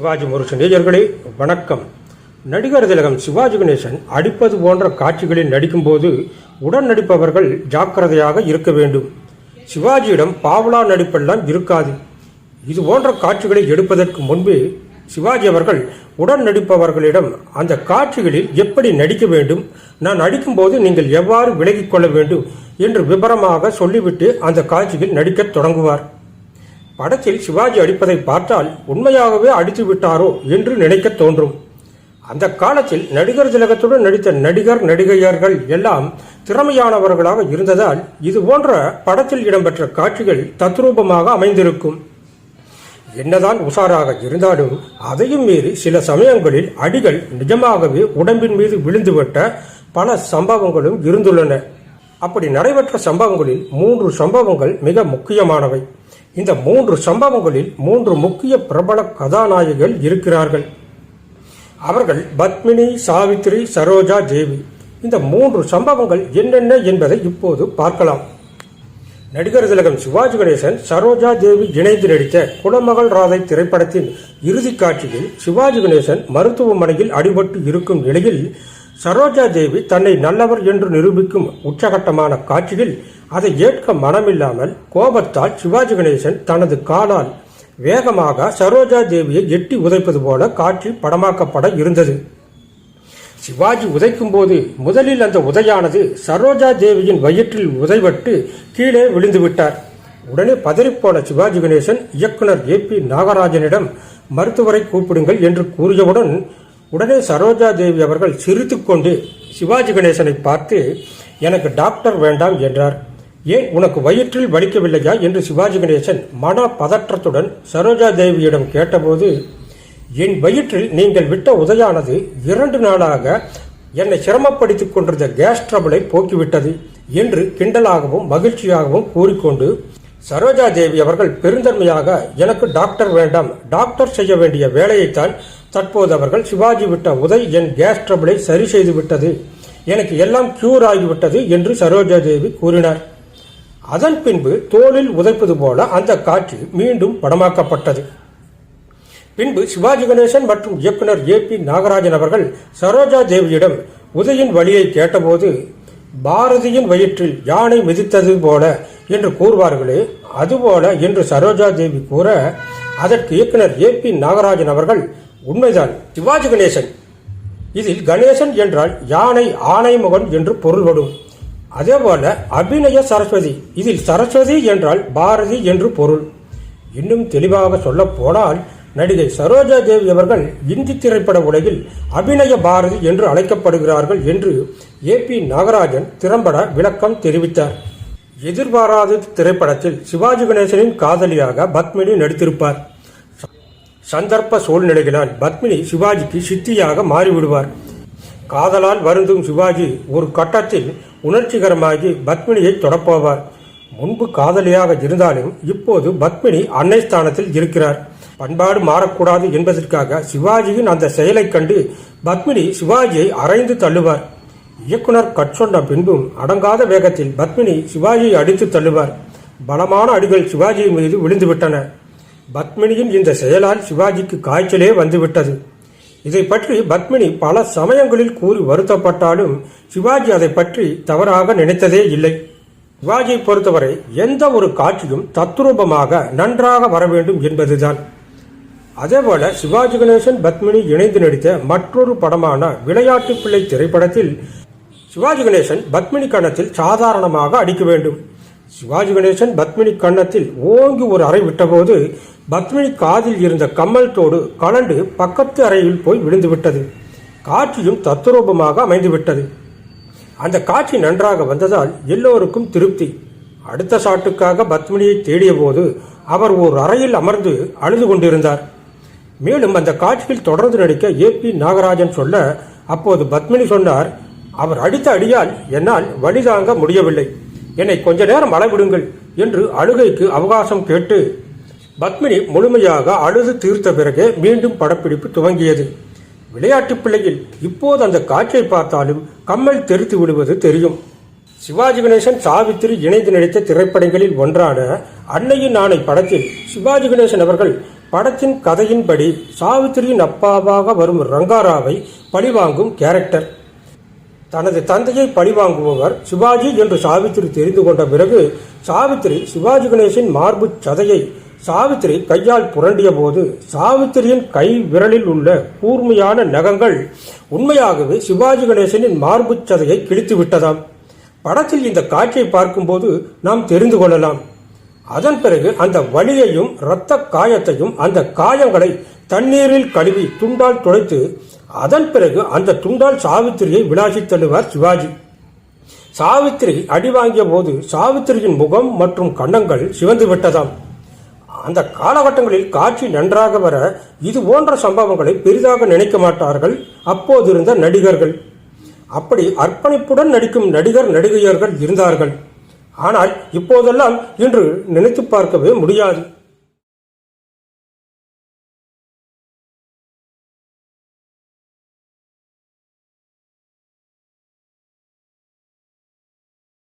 சிவாஜி முரசு நேயர்களே வணக்கம். நடிகர் திலகம் சிவாஜி கணேசன் அடிப்பது போன்ற காட்சிகளில் நடிக்கும்போது உடன் நடிப்பவர்கள் ஜாக்கிரதையாக இருக்க வேண்டும். சிவாஜியிடம் பாவலா நடிப்பெல்லாம் இருக்காது. இது போன்ற காட்சிகளை எடுப்பதற்கு முன்பே சிவாஜி அவர்கள் உடன் நடிப்பவர்களிடம் அந்த காட்சிகளில் எப்படி நடிக்க வேண்டும் நான் நடிக்கும்போது நீங்கள் எவ்வாறு விலகிக் கொள்ள வேண்டும் என்று விபரமாக சொல்லிவிட்டு அந்த காட்சியில் நடிக்கத் தொடங்குவார். படத்தில் சிவாஜி அடிப்பதை பார்த்தால் உண்மையாகவே அடித்து விட்டாரோ என்று நினைக்கத் தோன்றும். அந்த காலத்தில் நடிகர் திலகத்துடன் நடித்த நடிகர் நடிகையர்கள் எல்லாம் திறமையானவர்களாக இருந்ததால் இது போன்ற படத்தில் இடம்பெற்ற காட்சிகள் தத்ரூபமாக அமைந்திருக்கும். என்னதான் உஷாராக இருந்தாலும் அதையும் மீறி சில சமயங்களில் அடிகள் நிஜமாகவே உடம்பின் மீது விழுந்துவிட்ட பல சம்பவங்களும் இருந்துள்ளன. அப்படி நடைபெற்ற சம்பவங்களில் மூன்று சம்பவங்கள் மிக முக்கியமானவை. இந்த மூன்று சம்பவங்களில் மூன்று முக்கிய பிரபல கதாநாயகிகள் இருக்கிறார்கள். அவர்கள் பத்மினி சாவித்ரி சரோஜா தேவி. இந்த மூன்று சம்பவங்கள் என்னென்ன என்பதை இப்போது பார்க்கலாம். நடிகர் திலகம் சிவாஜி கணேசன் சரோஜா தேவி இணைந்து நடித்த குலமகள் ராதை திரைப்படத்தின் இறுதிக் காட்சியில் சிவாஜி கணேசன் மருத்துவமனையில் அடிபட்டு இருக்கும் நிலையில் சரோஜா தேவி தன்னை நல்லவர் என்று நிரூபிக்கும் உச்சகட்டமான காட்சியில் அதை ஏற்க மனமில்லாமல் கோபத்தால் சிவாஜி கணேசன் தனது காலால் வேகமாக சரோஜா தேவியை எட்டி உதைப்பது போல காட்சி படமாக்கப்பட இருந்தது. சிவாஜி உதைக்கும் போது முதலில் அந்த உதையானது சரோஜா தேவியின் வயிற்றில் உதைவட்டு கீழே விழுந்து விட்டார் உடனே பதறிப்போன சிவாஜி கணேசன் இயக்குனர் ஏ பி நாகராஜனிடம் மருத்துவரை கூப்பிடுங்கள் என்று கூறியவுடன் உடனே சரோஜா தேவி அவர்கள் சிரித்துக்கொண்டு சிவாஜி கணேசனை பார்த்து எனக்கு டாக்டர் வேண்டாம் என்றார். ஏன் உனக்கு வயிற்றில் வலிக்கவில்லையா? என்று சிவாஜி கணேசன் மன பதற்றத்துடன் சரோஜா தேவியிடம் கேட்டபோது என் வயிற்றில் நீங்கள் விட்ட உதயானது இரண்டு நாளாக என்னை சிரமப்படுத்திக் கொண்டிருந்த கேஸ் ட்ரபிளை போக்கிவிட்டது என்று கிண்டலாகவும் மகிழ்ச்சியாகவும் கூறிக்கொண்டு சரோஜா தேவி அவர்கள் பெருந்தன்மையாக எனக்கு டாக்டர் வேண்டாம் டாக்டர் செய்ய வேண்டிய வேலையைத்தான் தற்போது அவர்கள் சிவாஜி விட்ட உதை என் கேஸ் ட்ரபிளை சரி செய்து விட்டது. எனக்கு எல்லாம் கியூர் ஆகிவிட்டது என்று சரோஜா தேவி கூறினார். அதன் பின்பு தோளில் உதைப்பது போல அந்த காட்சி மீண்டும் படமாக்கப்பட்டது. பின்பு சிவாஜி கணேசன் மற்றும் இயக்குனர் ஏ பி நாகராஜன் அவர்கள் சரோஜா தேவியிடம் உதயின் வழியை கேட்டபோது பாரதியின் வயிற்றில் யானை மிதித்தது போல என்று கூறுவார்களே அதுபோல என்று சரோஜா தேவி கூற அதற்கு இயக்குனர் ஏ பி நாகராஜன் அவர்கள் உண்மைதான் சிவாஜி கணேசன். இதில் கணேசன் என்றால் யானை ஆணைமுகன் என்று பொருள்படும். அதேபோல அபிநய சரஸ்வதி. இதில் சரஸ்வதி என்றால் பாரதி என்று பொருள். இன்னும் தெளிவாக சொல்ல போனால் நடிகை சரோஜா தேவி அவர்கள் இந்தி திரைப்பட உலகில் அபிநய பாரதி என்று அழைக்கப்படுகிறார்கள் என்று ஏ பி நாகராஜன் திறம்பட விளக்கம் தெரிவித்தார். எதிர்பாராத திரைப்படத்தில் சிவாஜி கணேசனின் காதலியாக பத்மினி நடித்திருப்பார். சந்தர்ப்ப சூழ்நிலைகளால் பத்மினி சிவாஜிக்கு சித்தியாக மாறிவிடுவார். காதலால் வருந்தும் சிவாஜி ஒரு கட்டத்தில் உணர்ச்சிகரமாகி பத்மினியை தொடப்போவார். முன்பு காதலியாக இருந்தாலும் இப்போது பத்மினி அன்னை ஸ்தானத்தில் இருக்கிறார். பண்பாடு மாறக்கூடாது என்பதற்காக சிவாஜியின் அந்த செயலைக் கண்டு பத்மினி சிவாஜியை அரைந்து தள்ளுவார். இயக்குனர் கட் சொன்ன பின்பும் அடங்காத வேகத்தில் பத்மினி சிவாஜியை அடித்து தள்ளுவார். பலமான அடிகள் சிவாஜியின் மீது விழுந்துவிட்டன. பத்மினியின் இந்த செயலால் சிவாஜிக்கு காய்ச்சலே வந்துவிட்டது. இதை பற்றி பத்மினி பல சமயங்களில் கூறி வருத்தப்பட்டாலும் சிவாஜி அதை பற்றி தவறாக நினைத்ததே இல்லை. சிவாஜியை பொறுத்தவரை எந்த ஒரு காட்சியும் தத்ரூபமாக நன்றாக வர வேண்டும் என்பதுதான். அதேபோல சிவாஜி கணேசன் பத்மினி இணைந்து நடித்த மற்றொரு படமான விளையாட்டு பிள்ளை திரைப்படத்தில் சிவாஜி கணேசன் பத்மினி கணத்தில் சாதாரணமாக அடிக்க வேண்டும். சிவாஜி கணேசன் பத்மினி கன்னத்தில் ஓங்கி ஒரு அறை விட்டபோது பத்மினி காதில் இருந்த கம்மல் தோடு கலண்டு பக்கத்து அறையில் போய் விழுந்துவிட்டது. காட்சியும் தத்துரூபமாக அமைந்துவிட்டது. அந்த காட்சி நன்றாக வந்ததால் எல்லோருக்கும் திருப்தி. அடுத்த சாட்டுக்காக பத்மினியை தேடிய போது அவர் ஓர் அறையில் அமர்ந்து அழுது கொண்டிருந்தார். மேலும் அந்த காட்சியில் தொடர்ந்து நடிக்க ஏ பி நாகராஜன் சொல்ல அப்போது பத்மினி சொன்னார் அவர் அடித்த அடியால் என்னால் வழிதாங்க முடியவில்லை. என்னை கொஞ்ச நேரம் அளவிடுங்கள் என்று அழுகைக்கு அவகாசம் கேட்டு பத்மினி முழுமையாக அழுது தீர்த்த பிறகே மீண்டும் படப்பிடிப்பு துவங்கியது. விளையாட்டு பிள்ளையில் இப்போது அந்த காட்சியை பார்த்தாலும் கம்மல் தெரித்து விடுவது தெரியும். சிவாஜி கணேசன் சாவித்திரி இணைந்து நடித்த திரைப்படங்களில் ஒன்றான அன்னையின் ஆணை படத்தில் சிவாஜி கணேசன் அவர்கள் படத்தின் கதையின்படி சாவித்திரியின் அப்பாவாக வரும் ரங்காராவை பழிவாங்கும் கேரக்டர். தனது தந்தையை பழிவாங்குபவர் சிவாஜி என்று சாவித்திரி தெரிந்து கொண்ட பிறகு சாவித்திரி சிவாஜி கணேசன் மார்பு சதையை சாவித்திரி கையால் புரண்டிய போது சாவித்திரியின் கை விரலில் உள்ள கூர்மையான நகங்கள் உண்மையாகவே சிவாஜி கணேசனின் மார்பு சதையை கிழித்து விட்டதாம். படத்தில் இந்த காட்சியை பார்க்கும்போது நாம் தெரிந்து கொள்ளலாம். அதன் பிறகு அந்த வலியையும் இரத்த காயத்தையும் அந்த காயங்களை தண்ணீரில் கழுவி துண்டால் துடைத்து அதன் பிறகு அந்த துண்டால் சாவித்திரியை விளாசி தள்ளுவார் சிவாஜி. சாவித்திரி அடி வாங்கிய போது சாவித்திரியின் முகம் மற்றும் கண்ணங்கள் சிவந்து விட்டதாம். அந்த காலகட்டங்களில் காட்சி நன்றாக வர இது போன்ற சம்பவங்களை பெரிதாக நினைக்க மாட்டார்கள். அப்போதிருந்த நடிகர்கள். அப்படி அர்ப்பணிப்புடன் நடிக்கும் நடிகர் நடிகையர்கள் இருந்தார்கள். ஆனால் இப்போதெல்லாம் இன்று நினைத்து பார்க்கவே முடியாது.